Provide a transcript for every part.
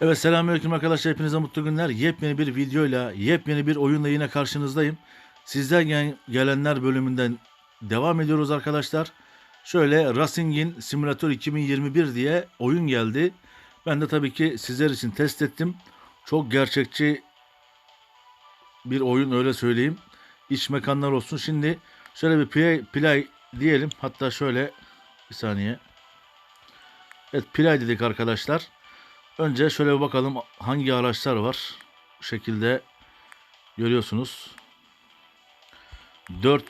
Evet selamünaleyküm arkadaşlar hepinize mutlu günler. Yepyeni bir videoyla, yepyeni bir oyunla yine karşınızdayım. Sizden gel- gelenler bölümünden devam ediyoruz arkadaşlar. Şöyle Racing'in Simulator 2021 diye oyun geldi. Ben de tabii ki sizler için test ettim. Çok gerçekçi bir oyun öyle söyleyeyim. İç mekanlar olsun. Şimdi şöyle bir play, play diyelim. Hatta şöyle bir saniye. Evet play dedik arkadaşlar. Önce şöyle bir bakalım hangi araçlar var. Bu şekilde görüyorsunuz. 4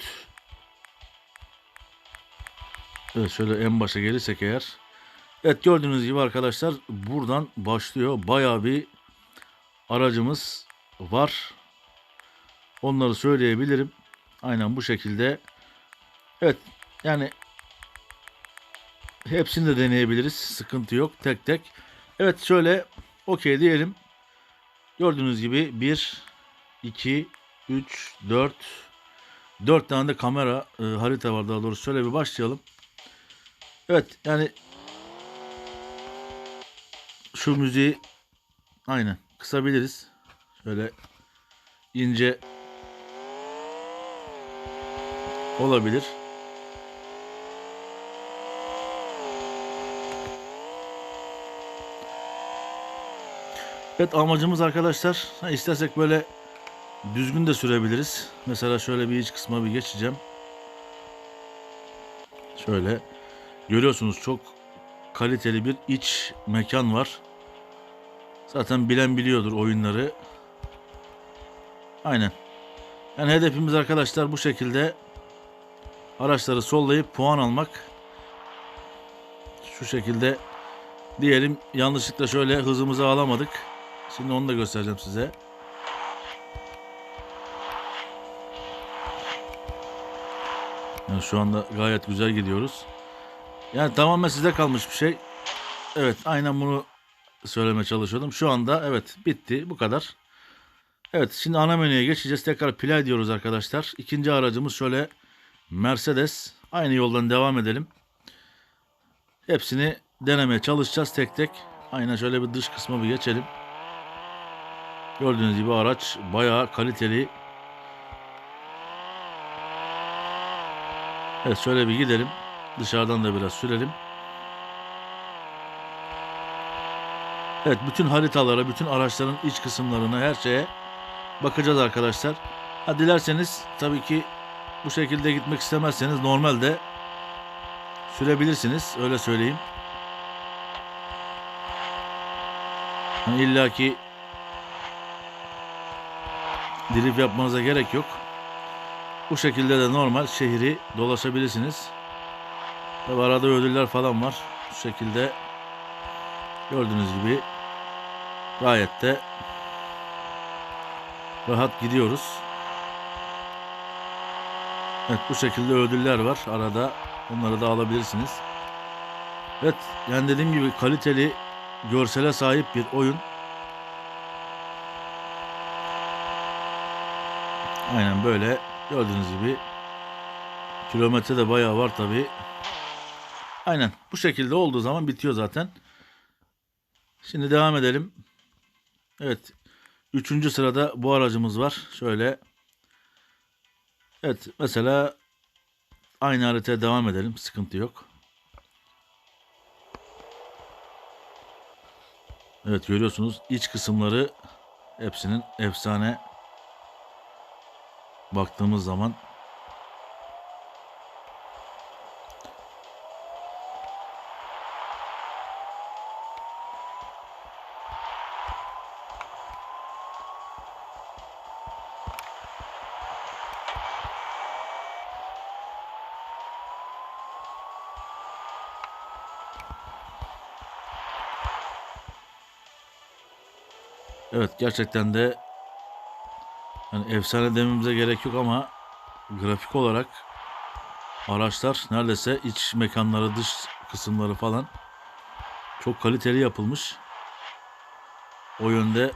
Evet şöyle en başa gelirsek eğer. Evet gördüğünüz gibi arkadaşlar buradan başlıyor. Bayağı bir aracımız var. Onları söyleyebilirim. Aynen bu şekilde. Evet yani hepsini de deneyebiliriz. Sıkıntı yok. Tek tek. Evet şöyle okey diyelim. Gördüğünüz gibi 1, 2, 3, 4, 4 tane de kamera e, harita var daha doğrusu. Şöyle bir başlayalım. Evet yani şu müziği aynen kısabiliriz. Şöyle ince olabilir. Evet amacımız arkadaşlar istersek böyle düzgün de sürebiliriz. Mesela şöyle bir iç kısma bir geçeceğim. Şöyle görüyorsunuz çok kaliteli bir iç mekan var. Zaten bilen biliyordur oyunları. Aynen. Yani hedefimiz arkadaşlar bu şekilde araçları sollayıp puan almak. Şu şekilde diyelim yanlışlıkla şöyle hızımızı alamadık. Şimdi onu da göstereceğim size. Yani şu anda gayet güzel gidiyoruz. Yani tamamen size kalmış bir şey. Evet aynen bunu söylemeye çalışıyordum. Şu anda evet bitti bu kadar. Evet şimdi ana menüye geçeceğiz. Tekrar play diyoruz arkadaşlar. İkinci aracımız şöyle Mercedes. Aynı yoldan devam edelim. Hepsini denemeye çalışacağız tek tek. Aynen şöyle bir dış kısma bir geçelim. Gördüğünüz gibi araç bayağı kaliteli. Evet şöyle bir gidelim. Dışarıdan da biraz sürelim. Evet bütün haritalara, bütün araçların iç kısımlarına, her şeye bakacağız arkadaşlar. Ha dilerseniz tabii ki bu şekilde gitmek istemezseniz normalde sürebilirsiniz. Öyle söyleyeyim. Yani İlla ki drift yapmanıza gerek yok. Bu şekilde de normal şehri dolaşabilirsiniz. Tabi arada ödüller falan var. Bu şekilde gördüğünüz gibi gayet de rahat gidiyoruz. Evet bu şekilde ödüller var arada. Onları da alabilirsiniz. Evet yani dediğim gibi kaliteli görsele sahip bir oyun. Aynen böyle gördüğünüz gibi kilometre de bayağı var tabi. Aynen bu şekilde olduğu zaman bitiyor zaten. Şimdi devam edelim. Evet. Üçüncü sırada bu aracımız var. Şöyle. Evet mesela aynı haritaya devam edelim. Sıkıntı yok. Evet görüyorsunuz iç kısımları hepsinin efsane baktığımız zaman Evet gerçekten de yani efsane dememize gerek yok ama grafik olarak araçlar neredeyse iç mekanları, dış kısımları falan çok kaliteli yapılmış. O yönde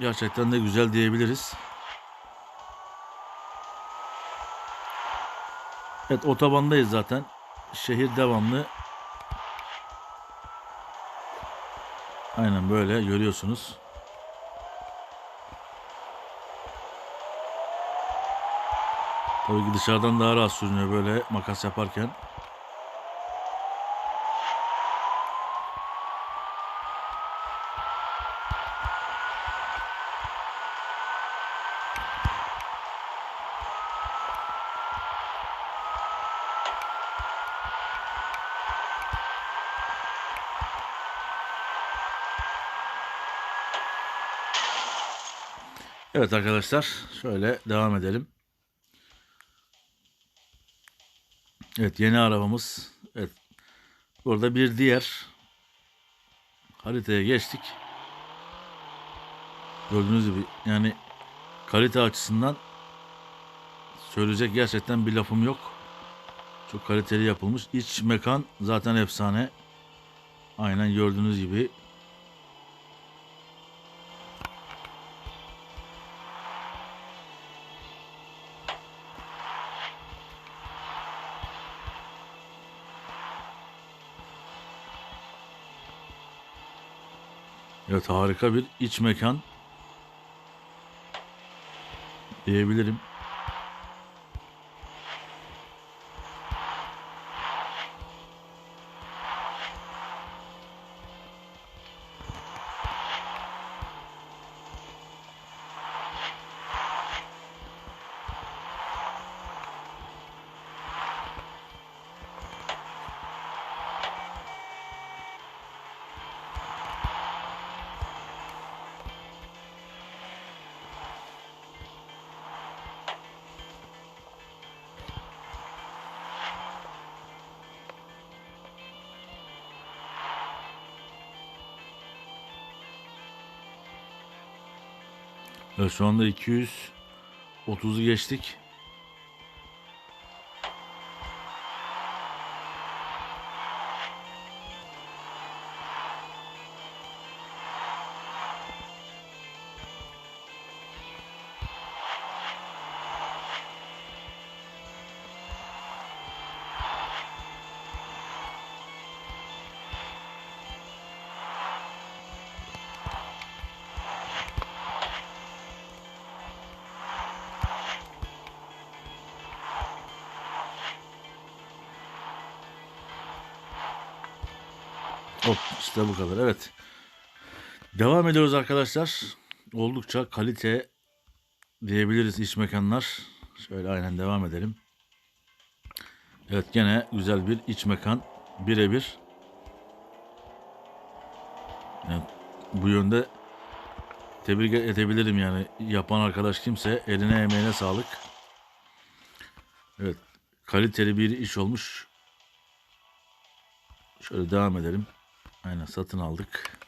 gerçekten de güzel diyebiliriz. Evet otobandayız zaten. Şehir devamlı Aynen böyle görüyorsunuz. Tabii ki dışarıdan daha rahat sürünüyor böyle makas yaparken. Evet arkadaşlar şöyle devam edelim. Evet yeni arabamız. Evet. Burada bir diğer haritaya geçtik. Gördüğünüz gibi yani kalite açısından söyleyecek gerçekten bir lafım yok. Çok kaliteli yapılmış. İç mekan zaten efsane. Aynen gördüğünüz gibi Evet harika bir iç mekan diyebilirim. Evet şu anda 230'u geçtik. Hop işte bu kadar evet. Devam ediyoruz arkadaşlar. Oldukça kalite diyebiliriz iç mekanlar. Şöyle aynen devam edelim. Evet gene güzel bir iç mekan. Birebir. Yani bu yönde tebrik edebilirim yani. Yapan arkadaş kimse eline emeğine sağlık. Evet kaliteli bir iş olmuş. Şöyle devam edelim. Aynen satın aldık.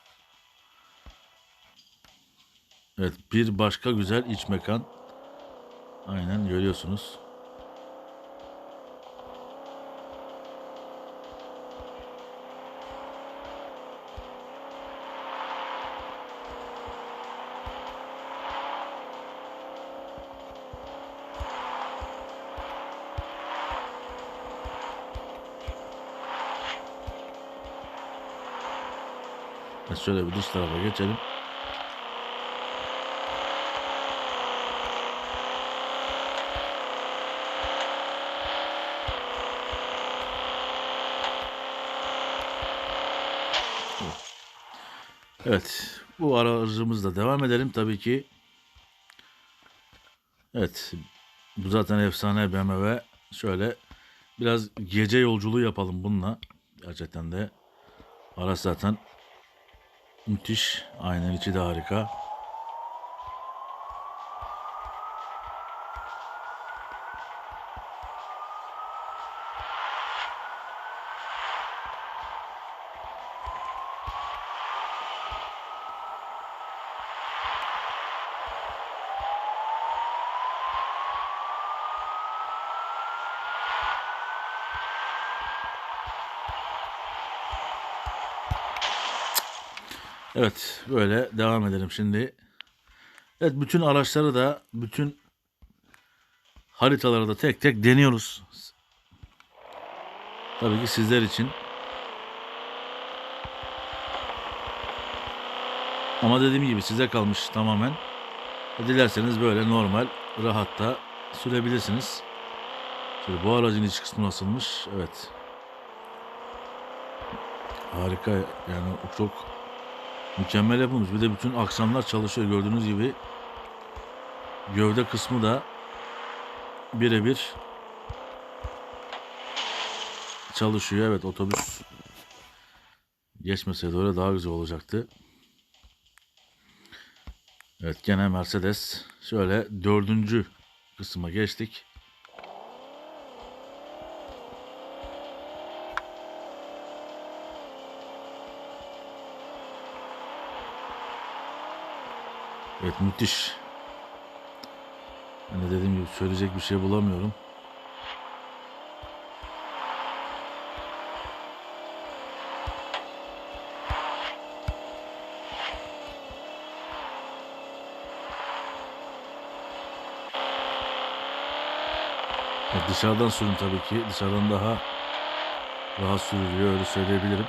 Evet bir başka güzel iç mekan. Aynen görüyorsunuz. Şöyle bir dış tarafa geçelim. Evet. Bu aracımızla devam edelim tabii ki. Evet. Bu zaten efsane BMW. Şöyle biraz gece yolculuğu yapalım bununla. Gerçekten de araç zaten müthiş. Aynen içi de harika. Evet, böyle devam edelim şimdi. Evet, bütün araçları da, bütün haritaları da tek tek deniyoruz. Tabii ki sizler için. Ama dediğim gibi size kalmış tamamen. Dilerseniz böyle normal rahatta sürebilirsiniz. Şöyle bu aracın iç kısmı nasılmış? Evet. Harika yani çok mükemmel yapılmış. Bir de bütün aksamlar çalışıyor gördüğünüz gibi. Gövde kısmı da birebir çalışıyor. Evet otobüs geçmeseydi öyle daha güzel olacaktı. Evet gene Mercedes. Şöyle dördüncü kısma geçtik. Evet müthiş. Hani dediğim gibi söyleyecek bir şey bulamıyorum. Evet, dışarıdan sürün tabii ki. Dışarıdan daha rahat sürülüyor öyle söyleyebilirim.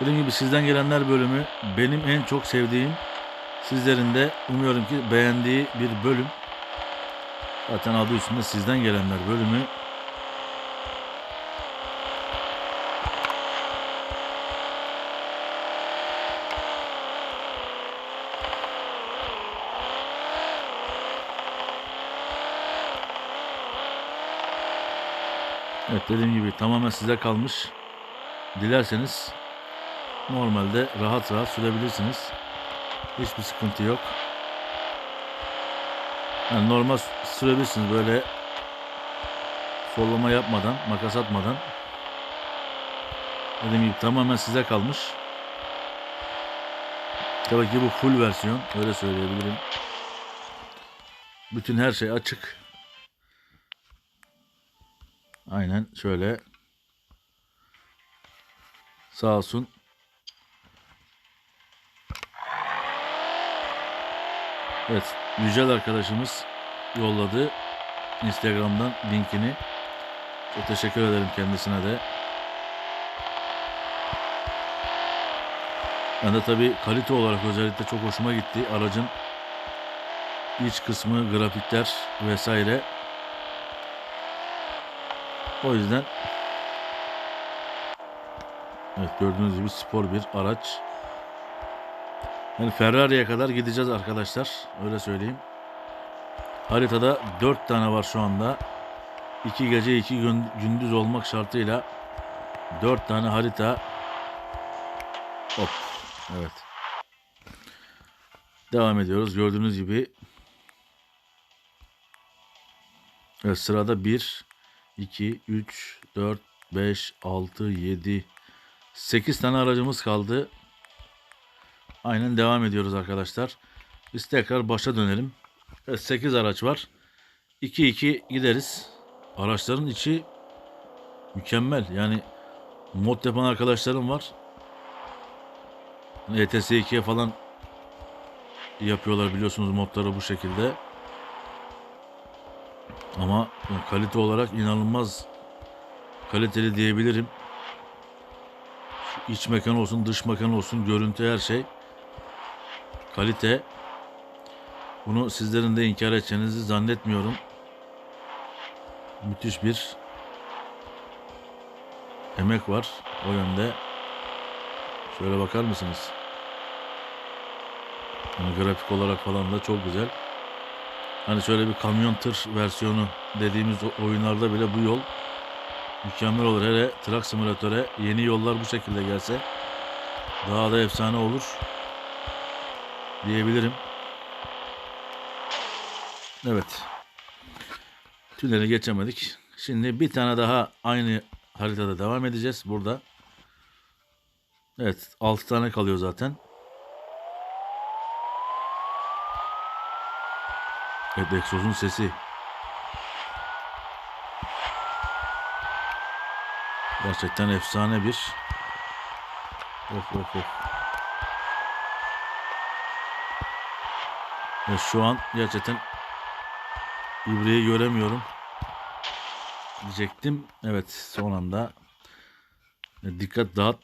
Dediğim gibi sizden gelenler bölümü benim en çok sevdiğim sizlerin de umuyorum ki beğendiği bir bölüm. Zaten adı üstünde sizden gelenler bölümü. Evet dediğim gibi tamamen size kalmış. Dilerseniz normalde rahat rahat sürebilirsiniz. Hiçbir sıkıntı yok. Yani normal sürebilirsiniz böyle sollama yapmadan, makas atmadan. Dediğim gibi tamamen size kalmış. Tabii ki bu full versiyon öyle söyleyebilirim. Bütün her şey açık. Aynen şöyle. Sağ olsun. Evet, Yücel arkadaşımız yolladı Instagram'dan linkini. Çok teşekkür ederim kendisine de. Ben de tabii kalite olarak özellikle çok hoşuma gitti. Aracın iç kısmı, grafikler vesaire. O yüzden Evet gördüğünüz gibi spor bir araç. Yani Ferrari'ye kadar gideceğiz arkadaşlar. Öyle söyleyeyim. Haritada 4 tane var şu anda. 2 gece 2 gün, gündüz olmak şartıyla 4 tane harita. Hop. Evet. Devam ediyoruz. Gördüğünüz gibi Evet sırada 1 2 3 4 5 6 7 8 tane aracımız kaldı. Aynen devam ediyoruz arkadaşlar. Biz tekrar başa dönelim. Evet 8 araç var. 2-2 gideriz. Araçların içi mükemmel. Yani mod yapan arkadaşlarım var. ETS 2'ye falan yapıyorlar biliyorsunuz modları bu şekilde. Ama kalite olarak inanılmaz kaliteli diyebilirim. İç mekan olsun, dış mekan olsun, görüntü her şey. Kalite. Bunu sizlerin de inkar edeceğinizi zannetmiyorum. Müthiş bir emek var o yönde. Şöyle bakar mısınız? Yani grafik olarak falan da çok güzel. Hani şöyle bir kamyon tır versiyonu dediğimiz oyunlarda bile bu yol mükemmel olur. Hele Truck Simulator'e yeni yollar bu şekilde gelse daha da efsane olur diyebilirim. Evet. Tüneli geçemedik. Şimdi bir tane daha aynı haritada devam edeceğiz burada. Evet 6 tane kalıyor zaten. Evet egzozun sesi. Gerçekten efsane bir. Of of of. Ve şu an gerçekten ibreyi göremiyorum. Diyecektim. Evet son anda dikkat dağıt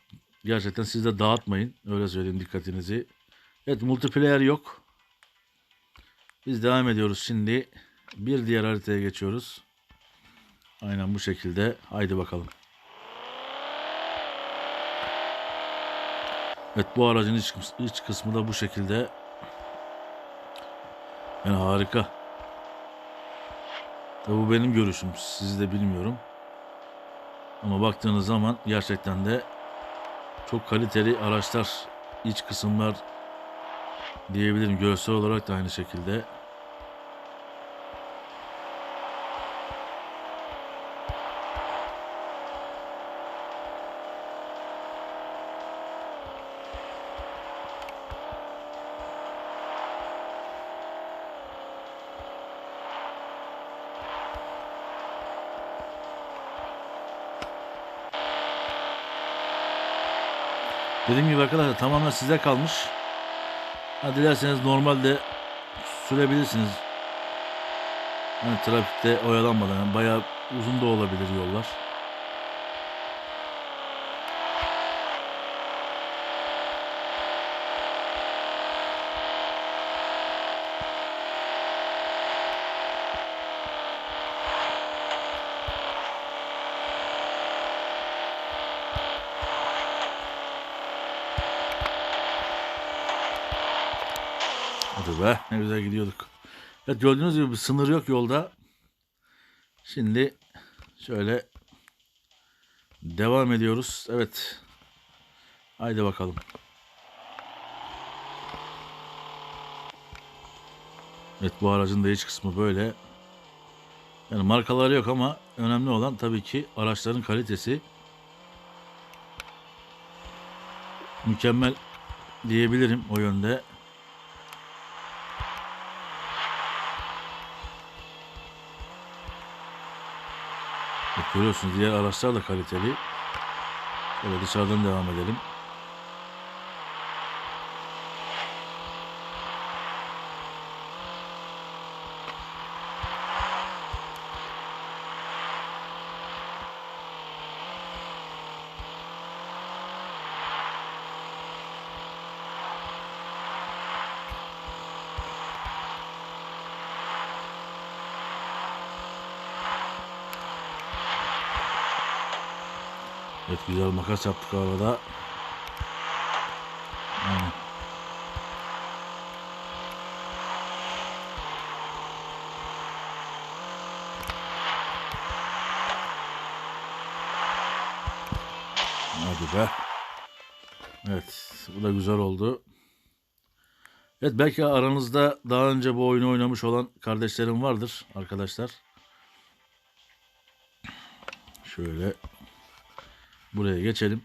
gerçekten siz de dağıtmayın. Öyle söyleyeyim dikkatinizi. Evet multiplayer yok. Biz devam ediyoruz şimdi. Bir diğer haritaya geçiyoruz. Aynen bu şekilde. Haydi bakalım. Evet bu aracın iç, iç kısmı da bu şekilde. Yani harika. Tabi bu benim görüşüm. Sizi de bilmiyorum. Ama baktığınız zaman gerçekten de çok kaliteli araçlar, iç kısımlar diyebilirim. Görsel olarak da aynı şekilde. Dediğim gibi arkadaşlar tamamen size kalmış. Ha, dilerseniz normalde sürebilirsiniz. Hani trafikte oyalanmadan yani bayağı uzun da olabilir yollar. Be ne güzel gidiyorduk. Evet gördüğünüz gibi bir sınır yok yolda. Şimdi şöyle devam ediyoruz. Evet. Haydi bakalım. Evet bu aracın da iç kısmı böyle. Yani markaları yok ama önemli olan tabii ki araçların kalitesi. Mükemmel diyebilirim o yönde. Bak görüyorsunuz diğer araçlar da kaliteli. Şöyle dışarıdan devam edelim. Güzel makas yaptık arada. Aynen. Hadi be. Evet bu da güzel oldu. Evet belki aranızda daha önce bu oyunu oynamış olan kardeşlerim vardır arkadaşlar. Şöyle Buraya geçelim.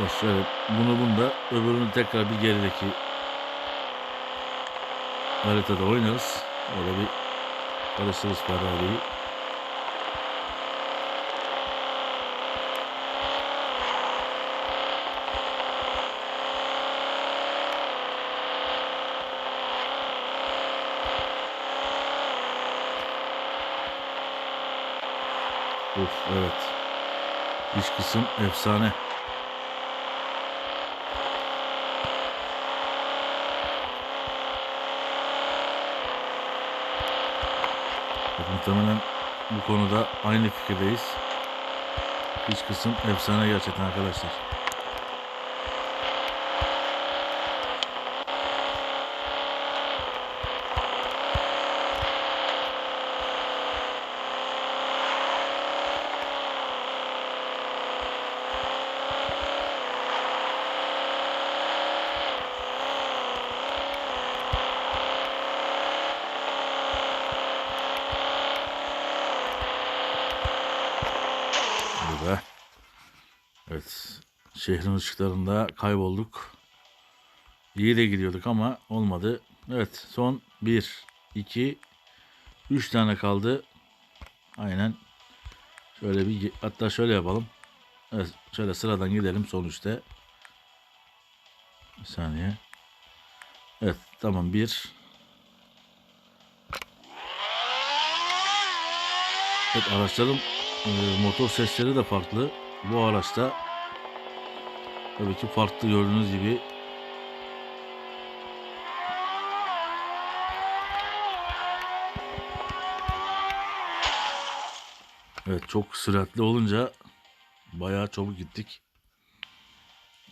Evet şöyle bunu bunda öbürünü tekrar bir gerideki haritada oynarız. Öyle bir karıştırırız Ferrari'yi. Uf evet. İç kısım efsane. Muhtemelen bu konuda aynı fikirdeyiz. İç kısım efsane gerçekten arkadaşlar. Burada. Evet. Şehrin ışıklarında kaybolduk. İyi de gidiyorduk ama olmadı. Evet. Son 1, 2, 3 tane kaldı. Aynen. Şöyle bir hatta şöyle yapalım. Evet. Şöyle sıradan gidelim son üçte. Bir saniye. Evet. Tamam. 1. Evet araçlarım Ee, motor sesleri de farklı. Bu araçta tabii ki farklı gördüğünüz gibi Evet çok süratli olunca bayağı çabuk gittik.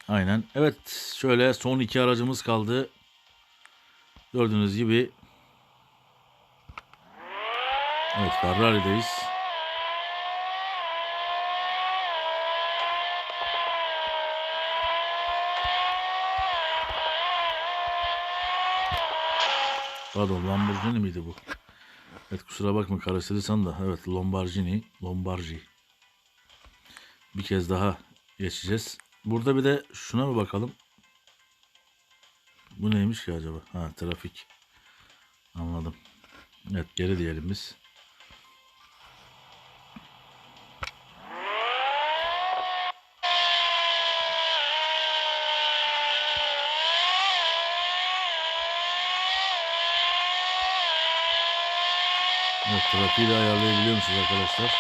Aynen. Evet şöyle son iki aracımız kaldı. Gördüğünüz gibi Evet Ferrari'deyiz. Pardon Lamborghini miydi bu? Evet kusura bakma karıştırırsan da evet Lombargini, Lombardi. Bir kez daha geçeceğiz. Burada bir de şuna mı bakalım? Bu neymiş ki acaba? Ha trafik. Anladım. Evet geri diyelim biz. Trafiği ayarlayabiliyor musunuz arkadaşlar?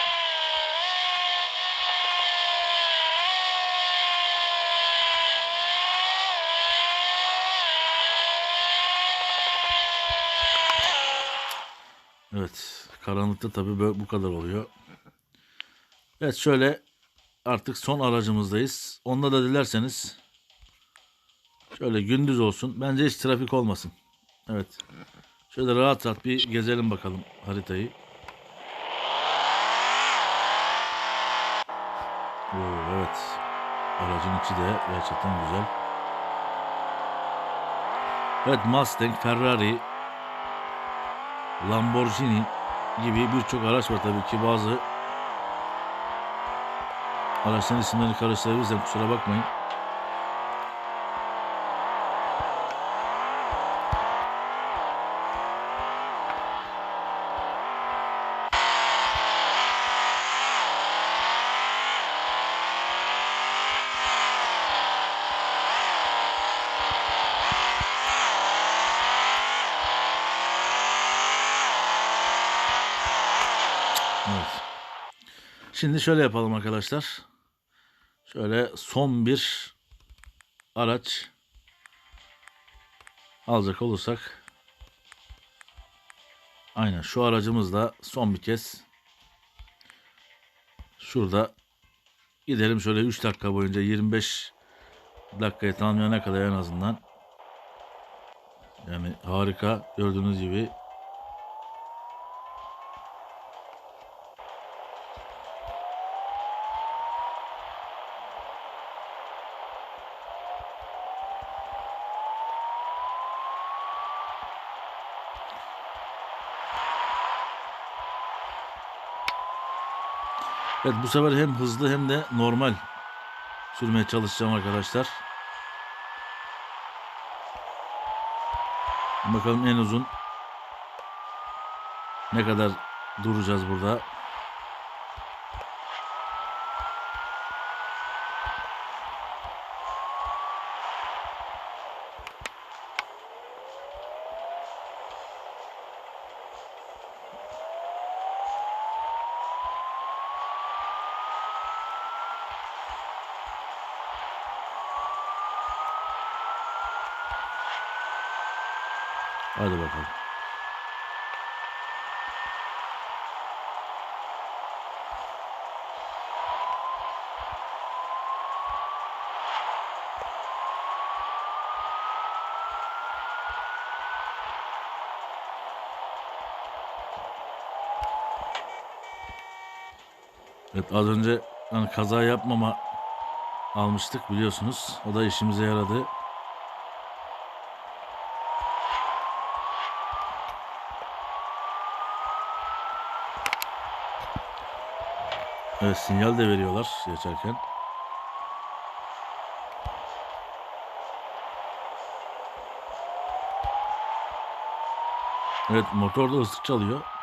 Evet karanlıkta tabii böyle bu kadar oluyor. Evet şöyle artık son aracımızdayız. Onda da dilerseniz şöyle gündüz olsun. Bence hiç trafik olmasın. Evet. Şöyle rahat rahat bir gezelim bakalım haritayı. Aracın içi de gerçekten güzel. Evet Mustang, Ferrari, Lamborghini gibi birçok araç var tabii ki bazı araçların isimlerini karıştırabilirsem kusura bakmayın. Evet. Şimdi şöyle yapalım arkadaşlar. Şöyle son bir araç alacak olursak. Aynen şu aracımızla son bir kez. Şurada gidelim şöyle 3 dakika boyunca 25 dakikayı tamamlayana kadar en azından. Yani harika gördüğünüz gibi Evet bu sefer hem hızlı hem de normal sürmeye çalışacağım arkadaşlar. Bakalım en uzun ne kadar duracağız burada. Hadi bakalım. Evet az önce hani kaza yapmama almıştık biliyorsunuz. O da işimize yaradı. Evet sinyal de veriyorlar geçerken. Evet motor da ıslık çalıyor.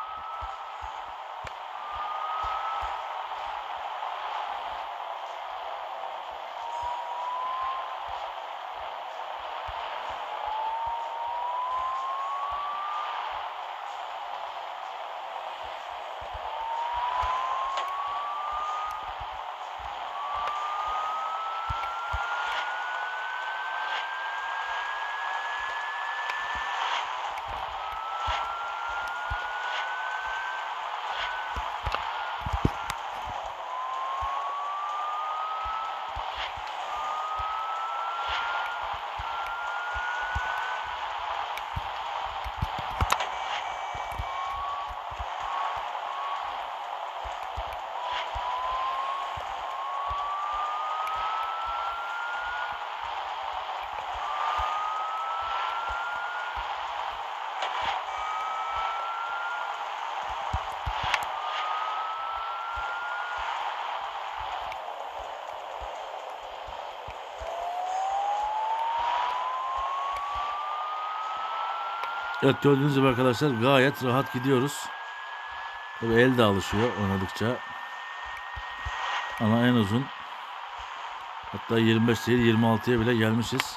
Evet gördüğünüz gibi arkadaşlar gayet rahat gidiyoruz. Tabii el de alışıyor oynadıkça. Ama en uzun hatta 25 değil 26'ya bile gelmişiz.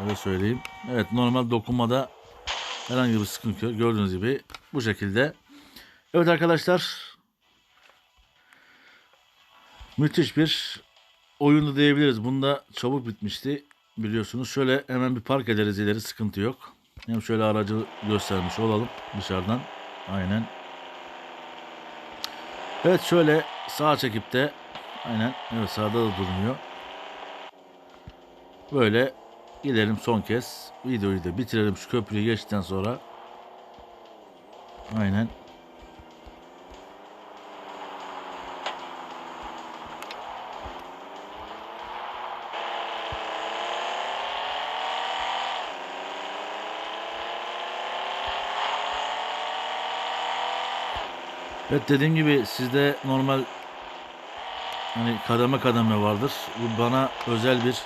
Öyle söyleyeyim. Evet normal dokunmada herhangi bir sıkıntı yok. Gördüğünüz gibi bu şekilde. Evet arkadaşlar müthiş bir oyundu diyebiliriz. Bunda çabuk bitmişti biliyorsunuz. Şöyle hemen bir park ederiz ileri sıkıntı yok. Hem şöyle aracı göstermiş olalım dışarıdan. Aynen. Evet şöyle sağa çekip de aynen evet sağda da durmuyor. Böyle gidelim son kez. Videoyu da bitirelim şu köprüyü geçtikten sonra. Aynen. Evet dediğim gibi sizde normal hani kademe kademe vardır. Bu bana özel bir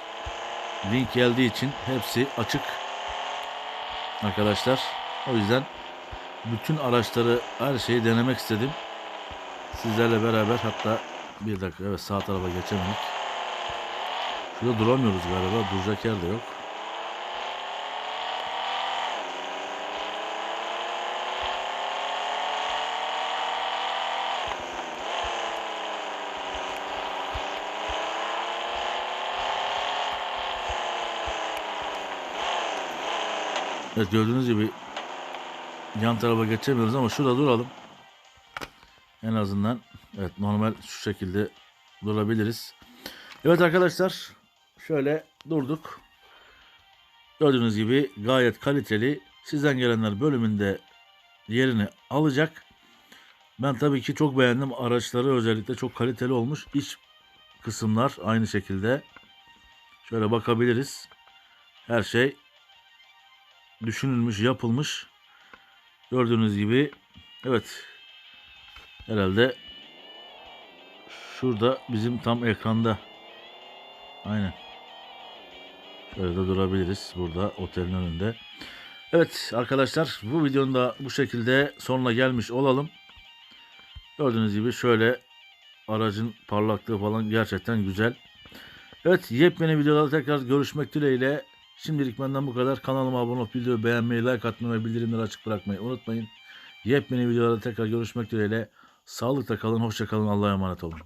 link geldiği için hepsi açık arkadaşlar. O yüzden bütün araçları her şeyi denemek istedim. Sizlerle beraber hatta bir dakika evet sağ tarafa geçemedik. Şurada duramıyoruz galiba. Duracak yer de yok. Evet gördüğünüz gibi yan tarafa geçemiyoruz ama şurada duralım. En azından evet normal şu şekilde durabiliriz. Evet arkadaşlar şöyle durduk. Gördüğünüz gibi gayet kaliteli. Sizden gelenler bölümünde yerini alacak. Ben tabii ki çok beğendim. Araçları özellikle çok kaliteli olmuş. İç kısımlar aynı şekilde. Şöyle bakabiliriz. Her şey düşünülmüş, yapılmış. Gördüğünüz gibi evet herhalde şurada bizim tam ekranda aynen şöyle de durabiliriz burada otelin önünde. Evet arkadaşlar bu videonun da bu şekilde sonuna gelmiş olalım. Gördüğünüz gibi şöyle aracın parlaklığı falan gerçekten güzel. Evet yepyeni videolarda tekrar görüşmek dileğiyle. Şimdilik benden bu kadar. Kanalıma abone olup videoyu beğenmeyi, like atmayı ve bildirimleri açık bırakmayı unutmayın. Yepyeni videolarda tekrar görüşmek dileğiyle. Sağlıkla kalın, hoşça kalın, Allah'a emanet olun.